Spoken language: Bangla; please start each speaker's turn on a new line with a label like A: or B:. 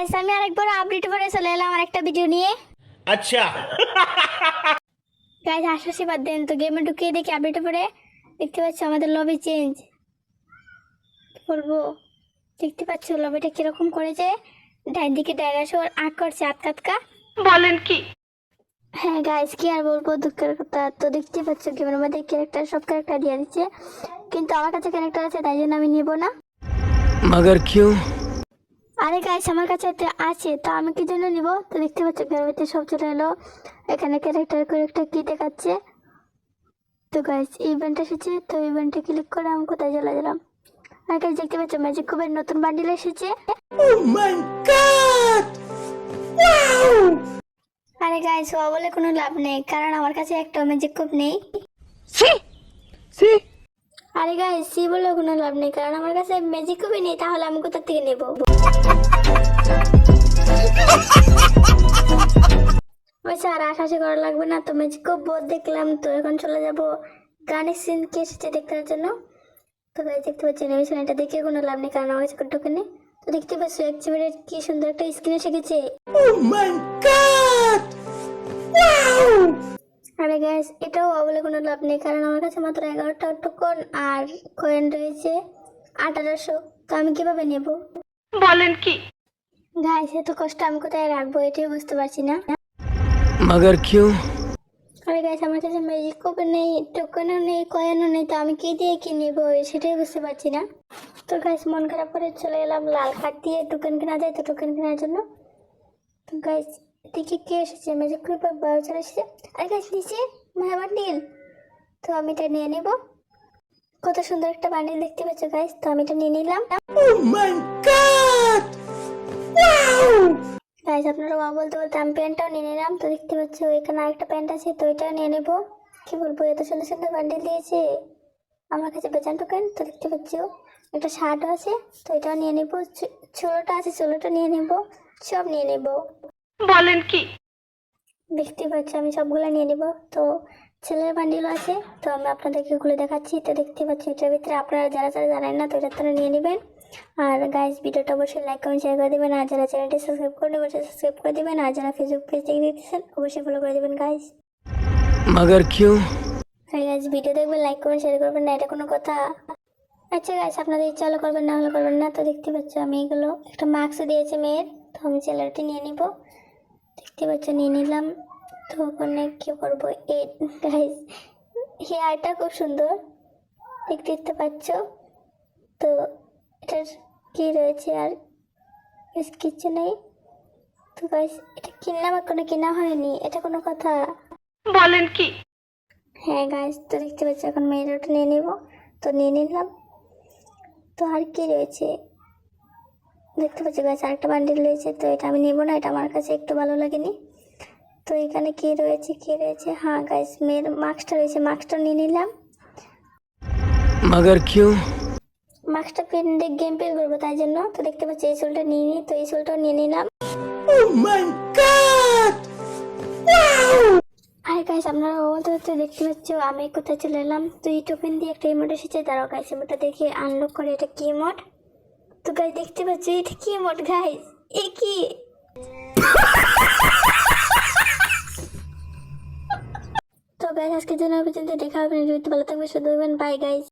A: গাইস আমি আরেকবার আপডেট করে চলে এলাম আরেকটা ভিডিও নিয়ে।
B: আচ্ছা।
A: গাইস আশাসি বাদ দেন তো গেমে ঢুকিয়ে দেখি আপডেট করে দেখতে পাচ্ছ আমাদের লবি চেঞ্জ বলব? দেখতে পাচ্ছ লবিটা কীরকম করেছে? ডাইন দিকে ডাইনোসর আঁক করছে আটকা আটকা
C: বলেন কি?
A: হ্যাঁ গাইস কি আর বলব দুঃখের কথা। তো দেখতে পাচ্ছ গেমের মধ্যে ক্যারেক্টার সব ক্যারেক্টার দিয়ে দিচ্ছে। কিন্তু আমার কাছে ক্যারেক্টার আছে তাই জন্য আমি নেব না।
D: মাগার কিউ?
A: আরে গাইস আমার কাছে একটা আছে তো আমি কি জন্য নিব? তো দেখতে পাচ্ছ গ্রামেতে সব চলে এলো। এখানে ক্যারেক্টার করে একটা কি দেখাচ্ছে। তো গাইস ইভেন্ট এসেছে তো ইভেন্টে ক্লিক করে আমি কোথায় চলে গেলাম? আর গাইস দেখতে পাচ্ছ ম্যাজিক কুবের নতুন বান্ডিল এসেছে। আরে গাইস ও বলে কোনো লাভ নেই কারণ আমার কাছে একটা ম্যাজিক কুব নেই। আরে গাইস সি বলে কোনো লাভ নেই কারণ আমার কাছে ম্যাজিক কুবই নেই তাহলে আমি কোথা থেকে নেব? আশাশি করা লাগবে না। তো ম্যাজিক কুব বোধ দেখলাম। তো এখন চলে যাব গানের সিন কে এসেছে দেখার জন্য। তো গাইস দেখতে পাচ্ছেন এমিশন এটা দেখে কোনো লাভ নেই কারণ আমার কাছে কোনো তো দেখতে পাচ্ছ অ্যাক্টিভেটেড কি সুন্দর একটা স্ক্রিন এসে গেছে। আরে গ্যাস এটাও বলে কোনো লাভ নেই কারণ আমার কাছে মাত্র এগারোটা টোকন আর কয়েন রয়েছে আঠারোশো। তো আমি কীভাবে নেব?
C: বলেন কি?
A: গাইস এত কষ্ট আমি কোথায় রাখব? এটাই বুঝতে পারছি না।
D: मगर क्यों
A: আরে গাইস আমার কাছে ম্যাজিক কোপে নেই টোকেনও নেই কয়েনও নেই তো আমি কি দিয়ে কি নেব সেটাই বুঝতে পারছি না তো গাইস মন খারাপ করে চলে এলাম লাল কার্ড দিয়ে টোকেন কেনা যায় তো টোকেন কেনার জন্য তো গাইস দেখি কে এসেছে ম্যাজিক কোপে বারো চলে এসেছে আরে গাইস নিচে মায়া বান্ডিল তো আমি এটা নিয়ে নেব কত সুন্দর একটা বান্ডিল দেখতে পাচ্ছ গাইস তো আমি এটা নিয়ে নিলাম গাইস আপনারা মা বলতে বলতে আমি প্যান্টটাও নিয়ে নিলাম। তো দেখতে পাচ্ছ এখানে আরেকটা প্যান্ট আছে তো এটাও নিয়ে নেব। কি বলব এত সুন্দর সুন্দর বান্ডিল দিয়েছে। আমার কাছে বেচান টোকেন তো দেখতে পাচ্ছ একটা শার্টও আছে তো এটাও নিয়ে নেব। চুলোটা আছে চুলোটা নিয়ে নেব সব নিয়ে নেব।
C: বলেন কি?
A: দেখতে পাচ্ছ আমি সবগুলো নিয়ে নেব। তো ছেলের বান্ডিলও আছে তো আমি আপনাদেরকে খুলে দেখাচ্ছি। তো দেখতে পাচ্ছি এটার ভিতরে আপনারা যারা যারা জানেন না তো এটা তারা নিয়ে নেবেন। আর গাইজ ভিডিওটা অবশ্যই লাইক কমেন্ট শেয়ার করে দেবেন। আর যারা চ্যানেলটি সাবস্ক্রাইব করেন অবশ্যই সাবস্ক্রাইব করে দেবেন। আর যারা ফেসবুক পেজ দেখে দেখতেছেন অবশ্যই ফলো করে দেবেন গাইজ
D: মাগার কিউ
A: হ্যাঁ গাইজ ভিডিও দেখবেন লাইক কমেন্ট শেয়ার করবেন না এটা কোনো কথা। আচ্ছা গাইজ আপনাদের ইচ্ছা হলো করবেন না হলে করবেন না। তো দেখতে পাচ্ছ আমি এগুলো একটা মাস্ক দিয়েছে মেয়ের। তো আমি ছেলেটি নিয়ে নিব। দেখতে পাচ্ছ নিয়ে নিলাম। তো ওখানে কী করব? এ গাইজ হেয়ারটা খুব সুন্দর। দেখতে পাচ্ছ। তো এটার কি রয়েছে আর কিছু নেই। তো গাইস এটা কিনলাম আর কোনো কেনা হয়নি এটা কোনো কথা।
C: বলেন কি?
A: হ্যাঁ গাইস তো দেখতে পাচ্ছি এখন মেয়েরা ওটা নিয়ে নেব। তো নিয়ে নিলাম। তো আর কি রয়েছে? দেখতে পাচ্ছি গাছ আরেকটা বান্ডিল রয়েছে তো এটা আমি নেব না এটা আমার কাছে একটু ভালো লাগেনি। তো এখানে কি রয়েছে কি রয়েছে? হ্যাঁ গাইস মেয়ের মাস্কটা রয়েছে মাস্কটা নিয়ে নিলাম।
D: মাগার কিউ?
A: মাস্কটা পেন গেম প্লে করব তাই জন্য তো দেখতে পাচ্ছি এই চুলটা নিয়ে নিই তো এই চুলটাও নিয়ে নিলাম। আরে গাইস আপনারা বলতে বলতে দেখতে পাচ্ছ আমি কোথায় চলে এলাম? তো এই টোকেন দিয়ে একটা ইমোট এসেছে দাঁড়াও গাইস ইমোটটা দেখে আনলক করে এটা কি ইমোট তো গাইস দেখতে পাচ্ছ এটা কি ইমোট গাইস এ কি? তো গাইস আজকের জন্য পর্যন্ত দেখা হবে যদি ভালো থাকবে শুধু বাই গাইস